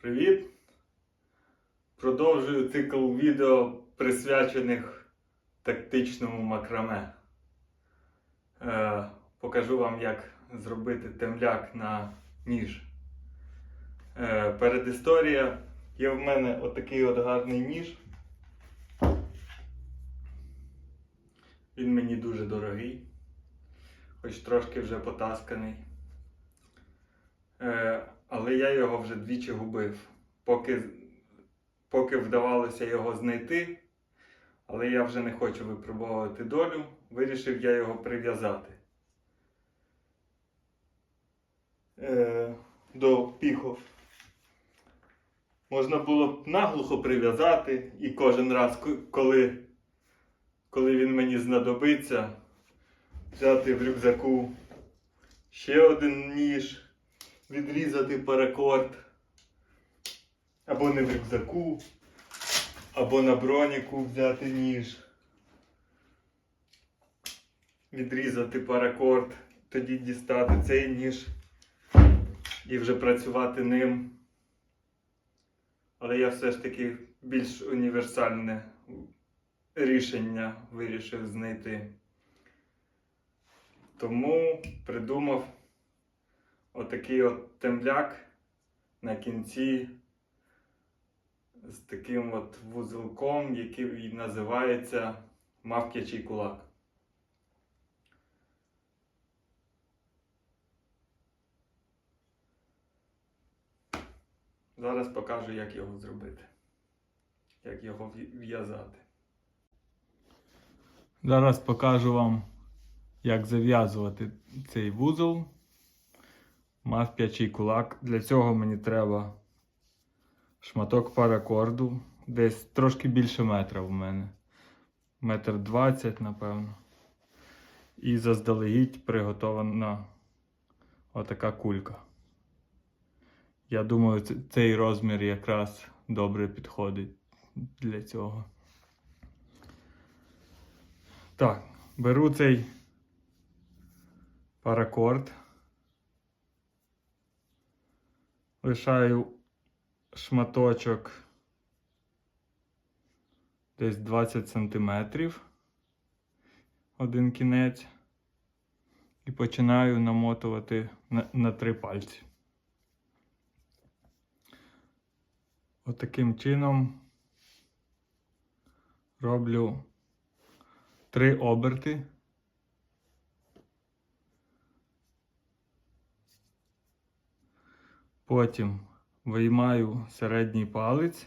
Привіт! Продовжую цикл відео присвячених тактичному макраме. Е, покажу вам, як зробити темляк на ніж. Е, передісторія. Є в мене отакий от гарний ніж. Він мені дуже дорогий, хоч трошки вже потасканий. Е, але я його вже двічі губив. Поки, поки вдавалося його знайти, але я вже не хочу випробовувати долю, вирішив я його прив'язати е, до піхов. Можна було б наглухо прив'язати і кожен раз, коли, коли він мені знадобиться, взяти в рюкзаку ще один ніж відрізати паракорд. Або не в рюкзаку, або на броніку взяти ніж. Відрізати паракорд, тоді дістати цей ніж і вже працювати ним. Але я все ж таки більш універсальне рішення вирішив знайти. Тому придумав отакий от темляк на кінці з таким от вузелком, який називається мавкячий кулак. Зараз покажу, як його зробити, як його в'я- в'язати. Зараз покажу вам, як зав'язувати цей вузол мав п'ячий кулак. Для цього мені треба шматок паракорду. Десь трошки більше метра в мене. Метр двадцять, напевно. І заздалегідь приготована отака кулька. Я думаю, цей розмір якраз добре підходить для цього. Так, беру цей паракорд. Лишаю шматочок десь 20 сантиметрів один кінець і починаю намотувати на, на три пальці. Отаким чином роблю три оберти. Потім виймаю середній палець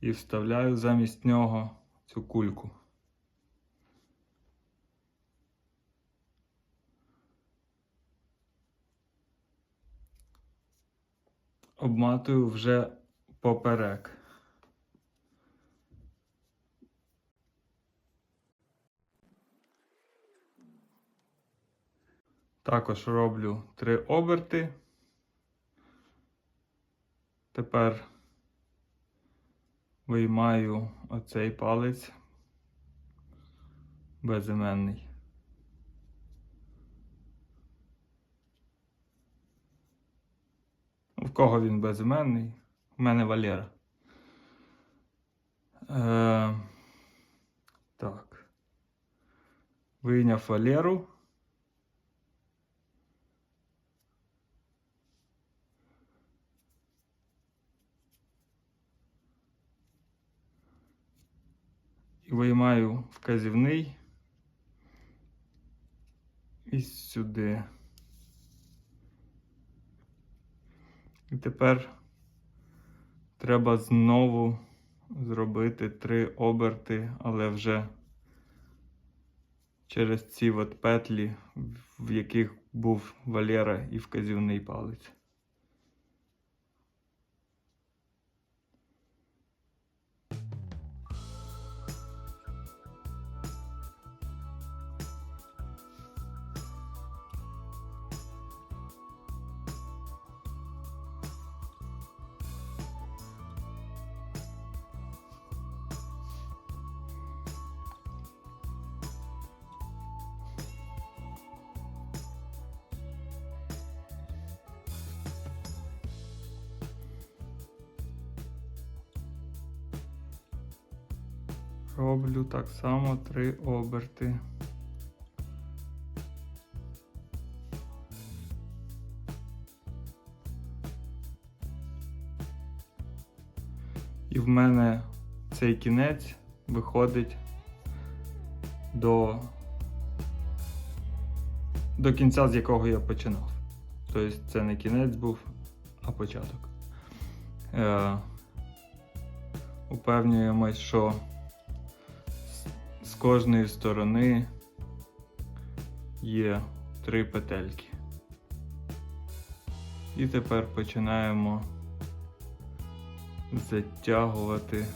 і вставляю замість нього цю кульку. Обматую вже поперек. Також роблю три оберти. Тепер виймаю оцей палець безіменний. В кого він безіменний? У мене Валера. Е, так. Вийняв Валеру. і виймаю вказівний і сюди. І тепер треба знову зробити три оберти, але вже через ці от петлі, в яких був Валера і вказівний палець. Роблю так само три оберти. І в мене цей кінець виходить до, до кінця, з якого я починав. Тобто це не кінець був, а початок. Е, упевнюємось, що кожної сторони є три петельки. І тепер починаємо затягувати.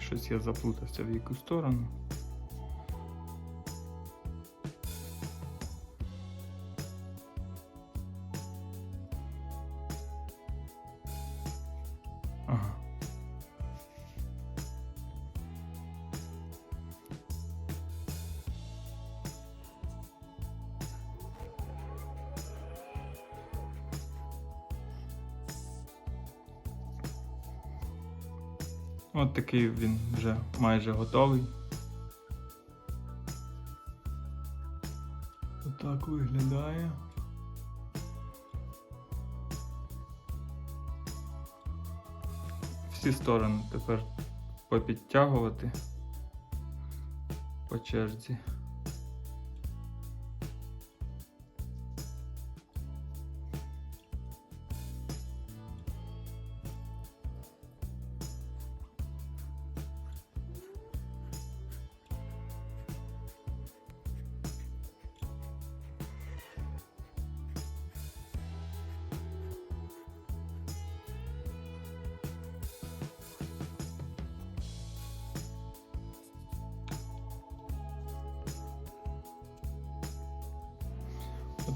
Щось я заплутався в яку сторону. От такий він вже майже готовий. Отак виглядає. Всі сторони тепер попідтягувати по черзі.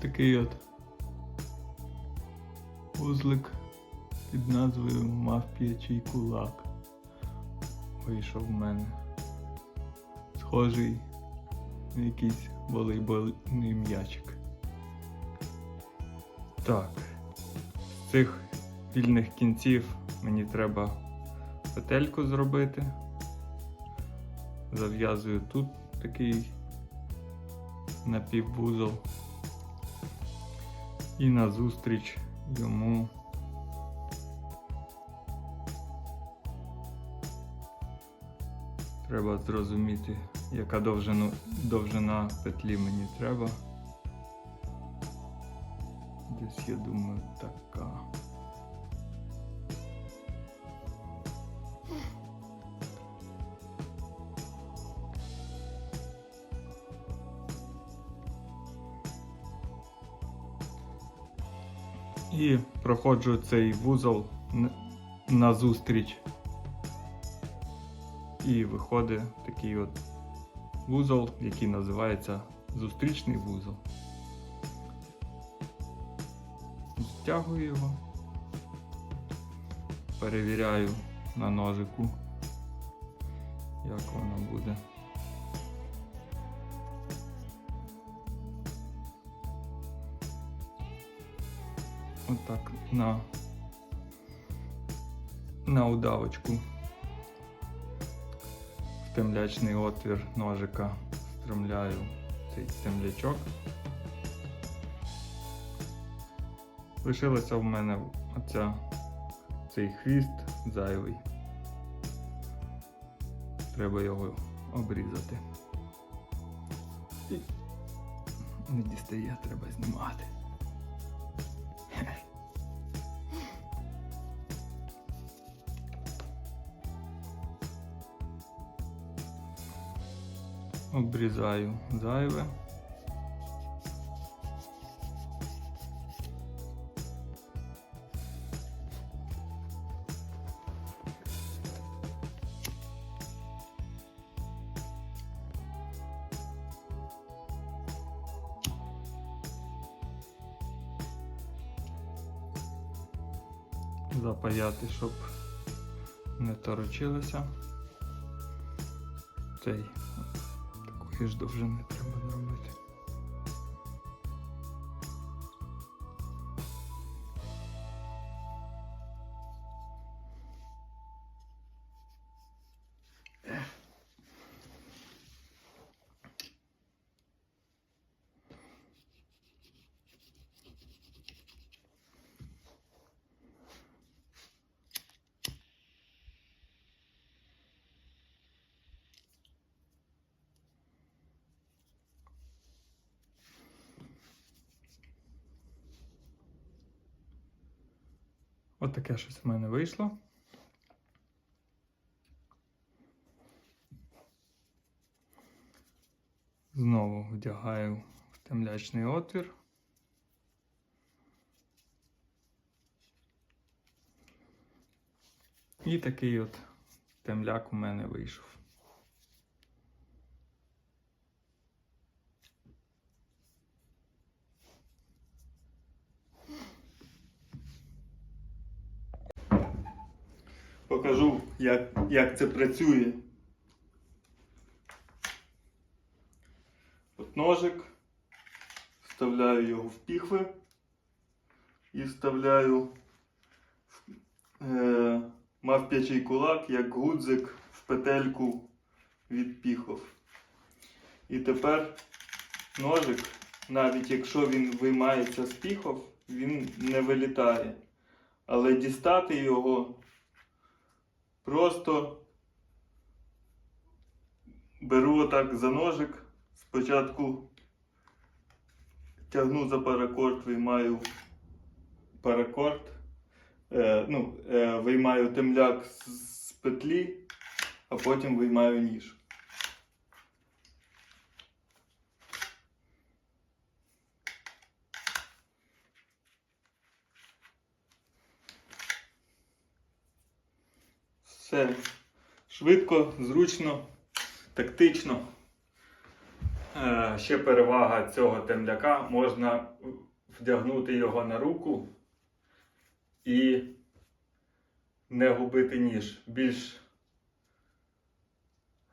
Отакий от вузлик під назвою Мавп'ячий кулак. Вийшов в мене. Схожий на якийсь волейбольний м'ячик. Так, з цих вільних кінців мені треба петельку зробити. Зав'язую тут такий напіввузол. І назустріч йому треба зрозуміти, яка довжину, довжина петлі мені треба. Десь я думаю така. Проходжу цей вузол н- назустріч. І виходить такий от вузол, який називається зустрічний вузол. Стягую його, перевіряю на ножику, як воно буде. Отак на, на удавочку в темлячний отвір ножика стремляю цей темлячок. Лишилося в мене оця, цей хвіст зайвий. Треба його обрізати. І не дістає, треба знімати. обрізаю зайве. Запаяти, щоб не торочилося цей wiesz dobrze, metro. От таке щось в мене вийшло. Знову вдягаю в темлячний отвір. І такий от темляк у мене вийшов. Покажу, як, як це працює. От ножик, вставляю його в піхви і вставляю е, мавп'ячий кулак як гудзик в петельку від піхов. І тепер ножик, навіть якщо він виймається з піхов, він не вилітає. Але дістати його Просто беру отак за ножик, спочатку тягну за паракорд, виймаю паракорд, е, ну, е, виймаю темляк з, з петлі, а потім виймаю ніж. Все швидко, зручно, тактично. Е, Ще перевага цього темляка. Можна вдягнути його на руку і не губити ніж. Більш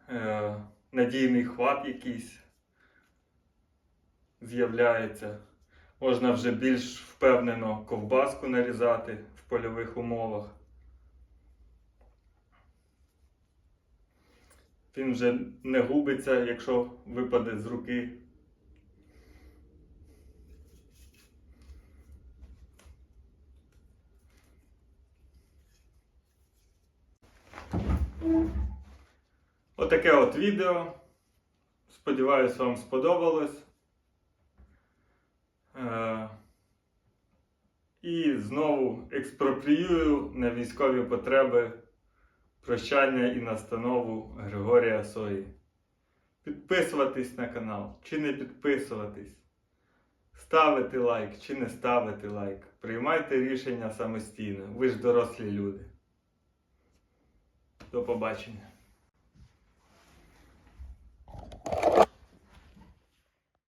е, надійний хват якийсь з'являється. Можна вже більш впевнено ковбаску нарізати в польових умовах. Він вже не губиться, якщо випаде з руки. Отаке от відео. Сподіваюсь, вам сподобалось. Е, І знову експропріюю на військові потреби прощання і настанову Григорія Сої. Підписуватись на канал чи не підписуватись. Ставити лайк чи не ставити лайк. Приймайте рішення самостійно. Ви ж дорослі люди. До побачення.